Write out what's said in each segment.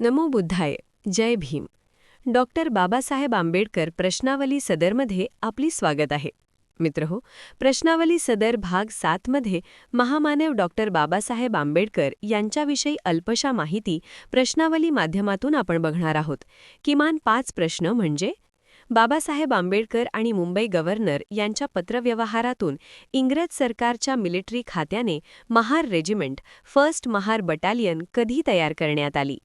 नमो बुद्धाय. जय भीम. डॉक्टर बाबासाहेब आंबेडकर प्रश्नावली सदरमध्ये आपली स्वागत आहे. मित्रहो प्रश्नावली सदर भाग सातमध्ये महामानव डॉक्टर बाबासाहेब आंबेडकर यांच्याविषयी अल्पशा माहिती प्रश्नावली माध्यमातून आपण बघणार आहोत. किमान पाच प्रश्न म्हणजे बाबासाहेब आंबेडकर आणि मुंबई गव्हर्नर यांच्या पत्रव्यवहारातून इंग्रज सरकारच्या मिलिटरी खात्याने Mahar regiment first Mahar battalion कधी तयार करण्यात आली?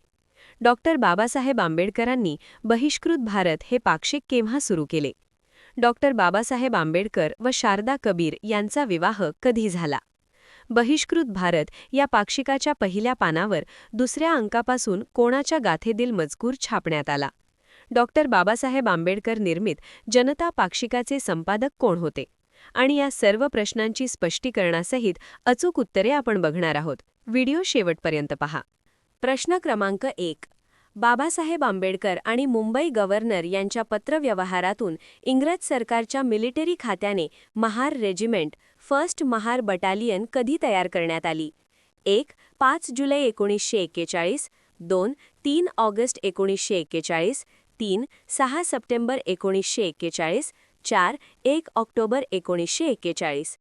डॉक्टर बाबासाहेब आंबेडकरांनी बहिष्कृत भारत हे पाक्षिक केव्हा सुरू केले? डॉक्टर बाबासाहेब आंबेडकर व शारदा कबीर यांचा विवाह कधी झाला? बहिष्कृत भारत या पाक्षिकाच्या पहिल्या पानावर दुसऱ्या अंकापासून कोणाच्या गाथेतील मजकूर छापण्यात आला? डॉक्टर बाबासाहेब आंबेडकर निर्मित जनता पाक्षिकाचे संपादक कोण होते? आणि या सर्व प्रश्नांची स्पष्टीकरणासहित अचूक उत्तरे आपण बघणार आहोत. व्हिडिओ शेवटपर्यंत पहा. प्रश्न क्रमांक एक. बाबासाहेब आंबेडकर आणि मुंबई गव्हर्नर यांच्या पत्रव्यवहारातून इंग्रज सरकारच्या मिलिटरी खात्याने Mahar regiment first Mahar battalion कधी तयार करण्यात आली? एक पाच जुलै एकोणीसशे एक्केचाळीस दोन तीन ऑगस्ट एकोणीसशे एक्केचाळीस तीन सहा सप्टेंबर एकोणीसशे एक्केचाळीस चार एक ऑक्टोबर एकोणीसशे एक्केचाळीस.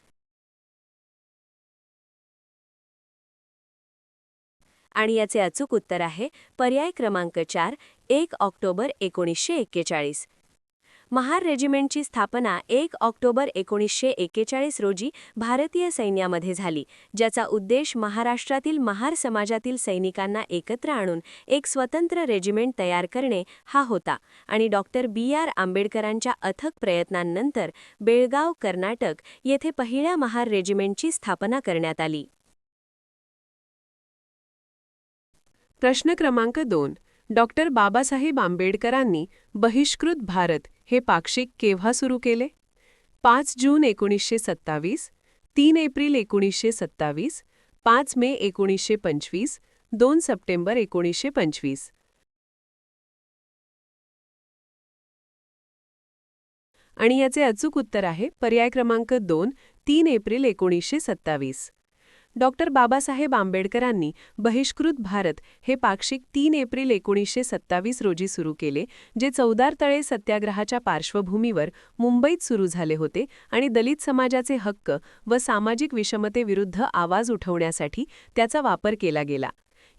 आणि याचे अचूक उत्तर आहे पर्याय क्रमांक चार एक ऑक्टोबर एकोणीसशे एक्केचाळीस. महार रेजिमेंटची स्थापना एक ऑक्टोबर एकोणीसशे एक्केचाळीस रोजी भारतीय सैन्यामध्ये झाली ज्याचा उद्देश महाराष्ट्रातील महार समाजातील सैनिकांना एकत्र आणून एक स्वतंत्र रेजिमेंट तयार करणे हा होता आणि डॉक्टर बी. आर. आंबेडकरांच्या अथक प्रयत्नांनंतर बेळगाव कर्नाटक येथे पहिल्या महार रेजिमेंटची स्थापना करण्यात आली. प्रश्न क्रमांक दोन. डॉक्टर बाबासाहेब आंबेडकरांनी बहिष्कृत भारत हे पाक्षिक केव्हा सुरू केले? पाच जून एकोणीसशे सत्तावीस तीन एप्रिल एकोणीसशे सत्तावीस पाच मे एकोणीसशे पंचवीस दोन सप्टेंबर एकोणीसशे पंचवीस. आणि याचे अचूक उत्तर आहे पर्याय क्रमांक दोन तीन एप्रिल एकोणीसशे सत्तावीस. डॉक्टर बाबासाहेब आंबेडकरांनी बहिष्कृत भारत हे पाक्षिक तीन एप्रिल एकोणीसशे सत्तावीस रोजी सुरू केले जे चौदार तळे सत्याग्रहाच्या पार्श्वभूमीवर मुंबईत सुरू झाले होते आणि दलित समाजाचे हक्क व सामाजिक विषमतेविरुद्ध आवाज उठवण्यासाठी त्याचा वापर केला गेला.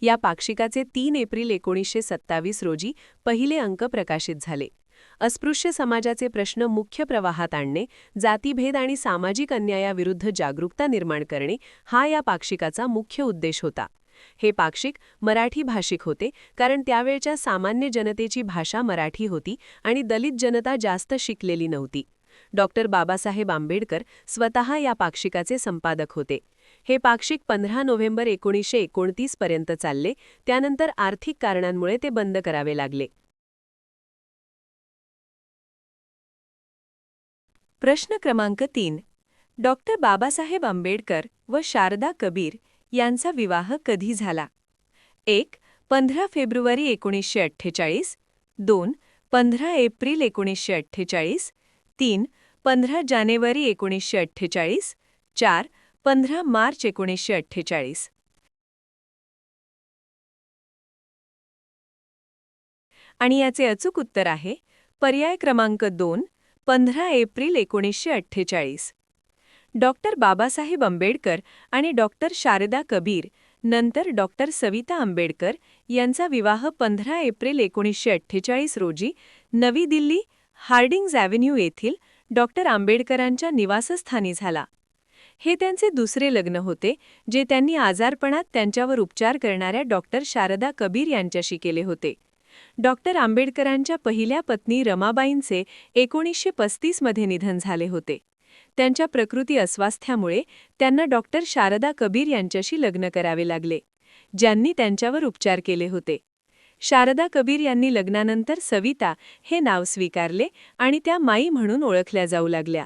या पाक्षिकाचे तीन एप्रिल एकोणीसशे सत्तावीस रोजी पहिले अंक प्रकाशित झाले. अस्पृश्य समाजाचे प्रश्न मुख्य प्रवाहात आणणे जातीभेद आणि सामाजिक अन्यायाविरुद्ध जागरूकता निर्माण करणे हा या पाक्षिकाचा मुख्य उद्देश होता. हे पाक्षिक मराठी भाषिक होते कारण त्यावेळच्या सामान्य जनतेची भाषा मराठी होती आणि दलित जनता जास्त शिकलेली नव्हती. डॉक्टर बाबासाहेब आंबेडकर स्वतः या पाक्षिकाचे संपादक होते. हे पाक्षिक पंधरा नोव्हेंबर एकोणीसशे एकोणतीस पर्यंत चालले त्यानंतर आर्थिक कारणांमुळे ते बंद करावे लागले. प्रश्न क्रमांक तीन. डॉक्टर बाबासाहेब आंबेडकर व शारदा कबीर यांचा विवाह कधी झाला? एक पंधरा फेब्रुवारी एकोणीसशे अठ्ठेचाळीस. दोन पंधरा एप्रिल एकोणीसशे अठ्ठेचाळीस. तीन पंधरा जानेवारी एकोणीसशे अठ्ठेचाळीस. चार पंधरा मार्च एकोणीसशे अठ्ठेचाळीस. आणि याचे अचूक उत्तर आहे पर्याय क्रमांक दोन पंधरा एप्रिल एकोणीसशे अठ्ठेचाळीस. डॉक्टर बाबासाहेब आंबेडकर आणि डॉक्टर शारदा कबीर नंतर डॉक्टर सविता आंबेडकर यांचा विवाह पंधरा एप्रिल एकोणीसशे अठ्ठेचाळीस रोजी नवी दिल्ली हार्डिंग्ज ॲव्हेन्यू येथील डॉक्टर आंबेडकरांच्या निवासस्थानी झाला. हे त्यांचे दुसरे लग्न होते जे त्यांनी आजारपणात त्यांच्यावर उपचार करणाऱ्या डॉक्टर शारदा कबीर यांच्याशी केले होते. डॉक्टर आंबेडकरांच्या पहिल्या पत्नी रमाबाईंचे एकोणीसशे पस्तीसमध्ये निधन झाले होते. त्यांच्या प्रकृती अस्वास्थ्यामुळे त्यांना डॉक्टर शारदा कबीर यांच्याशी लग्न करावे लागले ज्यांनी त्यांच्यावर उपचार केले होते. शारदा कबीर यांनी लग्नानंतर सविता हे नाव स्वीकारले आणि त्या माई म्हणून ओळखल्या जाऊ लागल्या.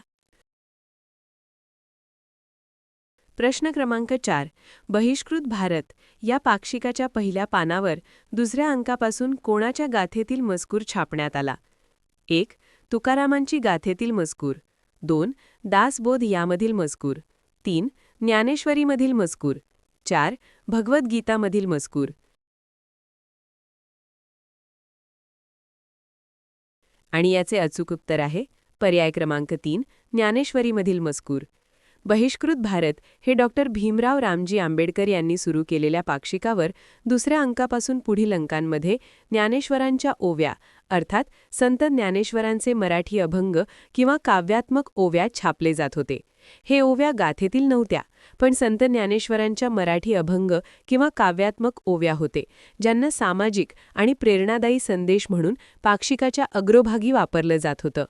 प्रश्न क्रमांक चार. बहिष्कृत भारत या पाक्षिकाच्या पहिल्या पानावर दुसऱ्या अंकापासून कोणाच्या गाथेतील मजकूर छापण्यात आला? एक. तुकारामांची गाथेतील मजकूर. दोन. दासबोध यामधील मजकूर. तीन. ज्ञानेश्वरीमधील मजकूर. चार. भगवद्गीतामधील मजकूर. आणि याचे अचूक उत्तर आहे पर्याय क्रमांक तीन ज्ञानेश्वरीमधील मजकूर. बहिष्कृत भारत हे डॉक्टर भीमराव रामजी आंबेडकर यांनी सुरू केलेल्या पाक्षिकावर दुसऱ्या अंकापासून पुढील अंकांमध्ये ज्ञानेश्वरांच्या ओव्या अर्थात संत ज्ञानेश्वरांचे मराठी अभंग किंवा काव्यात्मक ओव्या छापले जात होते. हे ओव्या गाथेतील नव्हत्या पण संत ज्ञानेश्वरांच्या मराठी अभंग किंवा काव्यात्मक ओव्या होते ज्यांना सामाजिक आणि प्रेरणादायी संदेश म्हणून पाक्षिकाच्या अग्रभागी वापरलं जात होतं.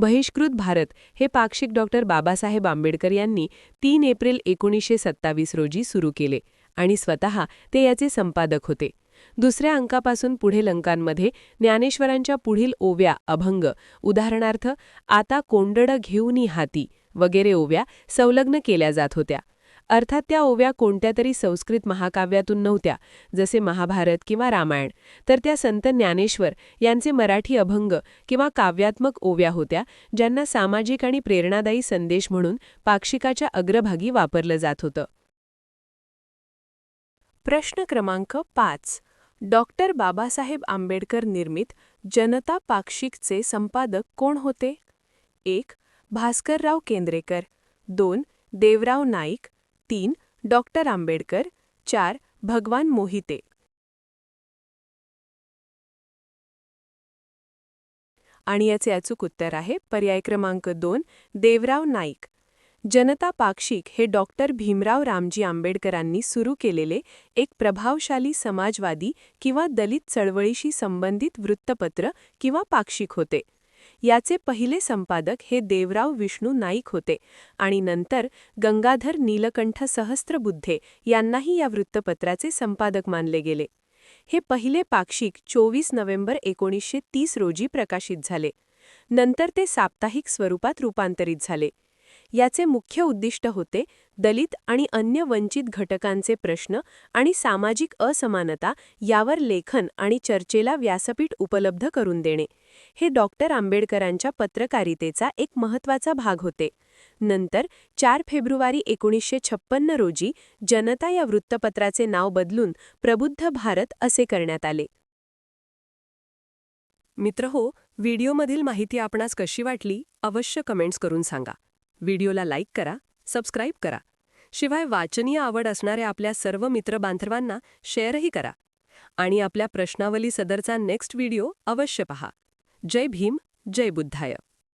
बहिष्कृत भारत हे पाक्षिक डॉक्टर बाबासाहेब आंबेडकर यांनी तीन एप्रिल एकोणीसशे सत्तावीस रोजी सुरू केले आणि स्वतः ते याचे संपादक होते. दुसऱ्या अंकापासून पुढे लंकांमध्ये ज्ञानेश्वरांच्या पुढील ओव्या अभंग उदाहरणार्थ आता कोंडड घेऊनी हाती वगैरे ओव्या संलग्न केल्या जात होत्या. अर्थात त्या ओव्या कोणत्या तरी संस्कृत महाकाव्यातून नव्हत्या जसे महाभारत किंवा रामायण. तर त्या संत ज्ञानेश्वर यांचे मराठी अभंग किंवा काव्यात्मक ओव्या होत्या ज्यांना सामाजिक आणि प्रेरणादायी संदेश म्हणून पाक्षिकाच्या अग्रभागी वापरलं जात होतं. प्रश्न क्रमांक पाच. डॉक्टर बाबासाहेब आंबेडकर निर्मित जनता पाक्षिकचे संपादक कोण होते? एक. भास्करराव केंद्रेकर. दोन. देवराव नाईक. तीन डॉक्टर आंबेडकर चार भगवान मोहिते. आणि याचे अचूक उत्तर आहे पर्याय क्रमांक दोन देवराव नाईक. जनता पाक्षिक हे डॉक्टर भीमराव रामजी आंबेडकरांनी सुरू केलेले एक प्रभावशाली समाजवादी किंवा दलित चळवळीशी संबंधित वृत्तपत्र किंवा पाक्षिक होते. याचे पहिले संपादक हे देवराव विष्णू नाईक होते आणि नंतर गंगाधर नीलकंठ सहस्त्रबुद्धे यांनाही या वृत्तपत्राचे संपादक मानले गेले. हे पहिले पाक्षिक चोवीस नोव्हेंबर एकोणीसशे तीस रोजी प्रकाशित झाले. नंतर ते साप्ताहिक स्वरूपात रूपांतरित झाले. याचे मुख्य उद्दिष्ट होते दलित आणि अन्य वंचित घटकांचे प्रश्न आणि सामाजिक असमानता यावर लेखन आणि चर्चेला व्यासपीठ उपलब्ध करून देणे. हे डॉक्टर आंबेडकरांच्या पत्रकारितेचा एक महत्त्वाचा भाग होते. नंतर चार फेब्रुवारी एकोणीसशे छप्पन्न रोजी जनता या वृत्तपत्राचे नाव बदलून प्रबुद्ध भारत असे करण्यात आले. मित्रहो व्हिडिओमधील माहिती आपणास कशी वाटली अवश्य कमेंट्स करून सांगा. व्हिडिओला लाईक करा सबस्क्राईब करा. शिवाय वाचनीय आवड असणाऱ्या आपल्या सर्व मित्रबांधवांना शेअरही करा. आणि आपल्या प्रश्नावली सदरचा नेक्स्ट व्हिडिओ अवश्य पहा. जय भीम जय बुद्धाय.